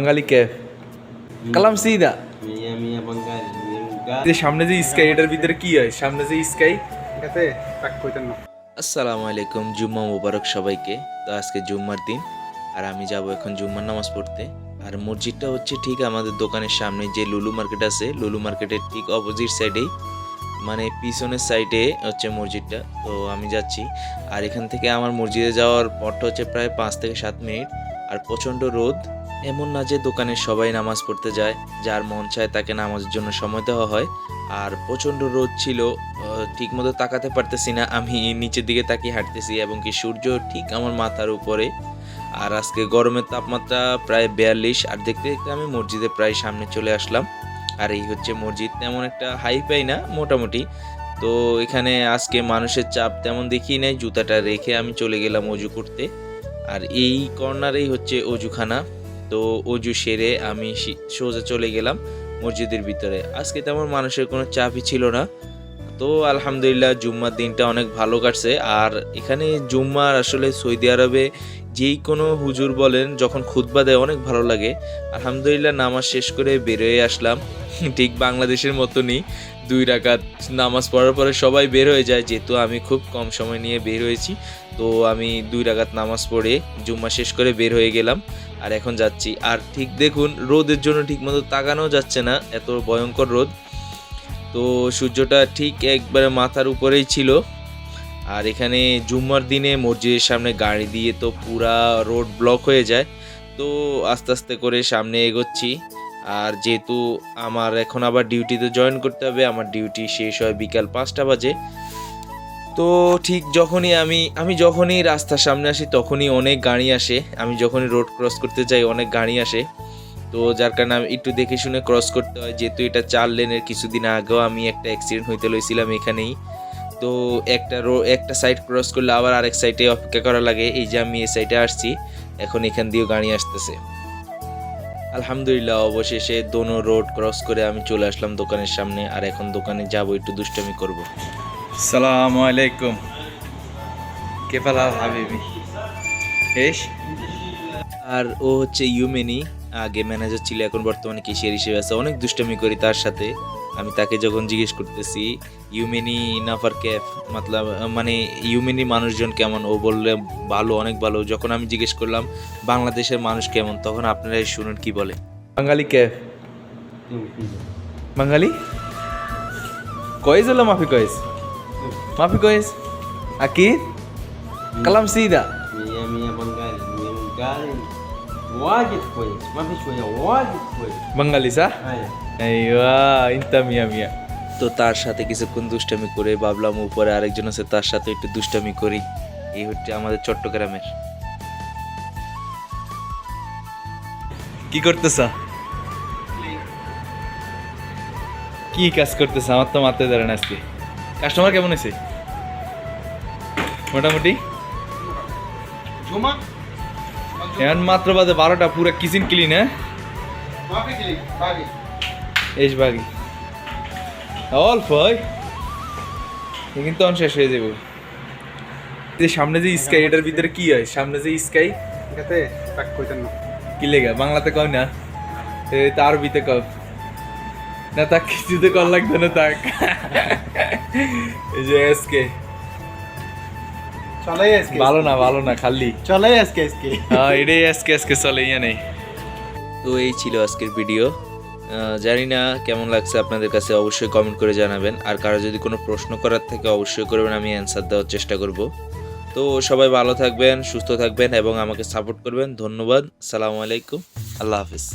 বাঙালি cafe কালাম সিদা. যে সামনে যে স্কাই এটার ভিতরে কি হয়? সামনে যে স্কাই এটাতে তাক কইতেন না। আসসালামু আলাইকুম জুম্মা মুবারক সবাইকে। তো আজকে জুম্মার দিন আর আমি যাব এখন জুম্মার নামাজ পড়তে। আর মসজিদটা হচ্ছে ঠিক আমাদের দোকানের সামনে যে লুলু মার্কেট আছে লুলু মার্কেটের ঠিক অপোজিট সাইডেই মানে পিছনের সাইডে হচ্ছে মসজিদটা। তো আমি যাচ্ছি। আর এখান থেকে আমার মসজিদে যাওয়ার পথটা হচ্ছে প্রায় পাঁচ থেকে সাত মিনিট। আর প্রচণ্ড রোদ। এমন না যে দোকানের সবাই নামাজ পড়তে যায়, যার মন চায় তাকে নামাজের জন্য সময় দেওয়া হয়। আর প্রচণ্ড রোদ ছিল ঠিক মতো তাকাতে পারতেছি না, আমি নিচের দিকে তাকিয়ে হাঁটতেছি এবং কি সূর্য ঠিক আমার মাথার উপরে। আর আজকে গরমের তাপমাত্রা প্রায় বিয়াল্লিশ, আর দেখতে দেখতে আমি মসজিদে প্রায় সামনে চলে আসলাম। আর এই হচ্ছে মসজিদ, তেমন একটা হাই পাই না, মোটামুটি। তো এখানে আজকে মানুষের চাপ তেমন দেখি নাই, জুতাটা রেখে আমি চলে গেলাম অজু করতে। আর এই কর্নারেই হচ্ছে অজুখানা। তো অজু সেরে আমি সোজা চলে গেলাম মসজিদের ভিতরে। আজকে তেমন মানুষের কোনো চাপই ছিল না। তো আলহামদুলিল্লাহ জুম্মার দিনটা অনেক ভালো কাটছে। আর এখানে জুম্মার আসলে সৌদি আরবে যেই কোনো হুজুর বলেন, যখন খুতবা দেয় অনেক ভালো লাগে। আলহামদুলিল্লাহ নামাজ শেষ করে বেরোয় আসলাম। ঠিক বাংলাদেশের মতনই দুই রাকাত নামাজ পড়ার পরে সবাই বের হয়ে যায়, যেহেতু আমি খুব কম সময় নিয়ে বের হয়েছি। তো আমি দুই রাকাত নামাজ পড়ে জুম্মা শেষ করে বের হয়ে গেলাম। আর এখন যাচ্ছি। আর ঠিক দেখুন, রোদের জন্য ঠিকমতো তাকানো যাচ্ছে না, এত ভয়ঙ্কর রোদ। তো সূর্যটা ঠিক একবারে মাথার উপরেই ছিল। আর এখানে জুম্মার দিনে মসজিদের সামনে গাড়ি দিয়ে তো পুরা রোড ব্লক হয়ে যায়। তো আস্তে আস্তে করে সামনে এগোচ্ছি। আর যেহেতু আমার এখন আবার ডিউটিতে জয়েন করতে হবে, আমার ডিউটি শেষ হয় বিকাল পাঁচটা বাজে। তো ঠিক যখনই আমি আমি যখনই রাস্তার সামনে আসি, তখনই অনেক গাড়ি আসে। আমি যখনই রোড ক্রস করতে যাই, অনেক গাড়ি আসে। তো যার কারণে আমি একটু দেখে শুনে ক্রস করতে হয়, যেহেতু এটা চার লেনের কিছুদিন আগেও আমি একটা অ্যাক্সিডেন্ট হইতে লইছিলাম এখানেই। তো একটা রো একটা সাইড ক্রস করলে আবার আরেক সাইডে অপেক্ষা করা লাগে। এই যে আমি এই সাইডে আসছি, এখন এখান দিয়েও গাড়ি আসতেছে। আলহামদুলিল্লাহ, অবশেষে দোনো রোড ক্রস করে আমি চলে আসলাম দোকানের সামনে। আর এখন দোকানে যাব, একটু দুষ্টামি করব। সালামু আলাইকুম। কেফাল হাবিবি? এস? আর ও হচ্ছে ইউমেনি আগে ম্যানেজার ছিল এখন বর্তমানে কেশিয়ার হিসেবে আছে। অনেক দুষ্টামি করি তার সাথে। আমি তাকে যখন জিজ্ঞেস করতেছি ইউমেনি নাফার ক্যাফ মতলব মানে ইউমেনি মানুষজন কেমন? ও বললে ভালো অনেক ভালো। যখন আমি জিজ্ঞেস করলাম বাংলাদেশের মানুষ কেমন? তখন আপনারাই শুনুন কি বলে। বাঙালি ক্যাফ বাঙালি? কয়েস হলো মাফি কয়েস Maafin guys. Akid? Kalam sida. Mia mia Bengali, mia Bengali. Wajib guys. Maafin ya, wajib guys. Bengali sah? Aywa, inta mia mia. তো তার সাথে কিছুক্ষণ দুষ্টামি করে বাবলাম উপরে আরেকজন আছে তার সাথে একটু দুষ্টামি করি এই হচ্ছে আমাদের চট্টগ্রামের কি করতেছ কি কাজ করতেছ আমার তো মাথায় ধরে না আজকে কাস্টমার কেমন আছে? মোটামুটি? এখন মাত্র বাজে বারোটা পুরো কিচেন ক্লিন হ্যাঁ? এস বাগি। অল্প কিন্তু অন শেষ হয়ে যাবে। যে সামনে যে স্কাই এটার ভিতরে কি হয়? সামনে যে স্কাই এটাতে কি লেগা? বাংলাতে কয় না? তার বিতে কয়? না তাক কিছুতে কল লাগবে না তাক। এই যে এসকে চলাই আজকে ভালো না ভালো না খালি। চলাই আজকে আজকে হ্যাঁ এটাই এসকে এসকে চলে ইয়ে নেই। তো এই ছিল আজকের ভিডিও জানি না কেমন লাগছে আপনাদের কাছে অবশ্যই কমেন্ট করে জানাবেন। আর কারও যদি কোনো প্রশ্ন করার থেকে অবশ্যই করবেন আমি অ্যান্সার দেওয়ার চেষ্টা করব। তো সবাই ভালো থাকবেন সুস্থ থাকবেন এবং আমাকে সাপোর্ট করবেন। ধন্যবাদ সালামু আলাইকুম আল্লাহ হাফিজ।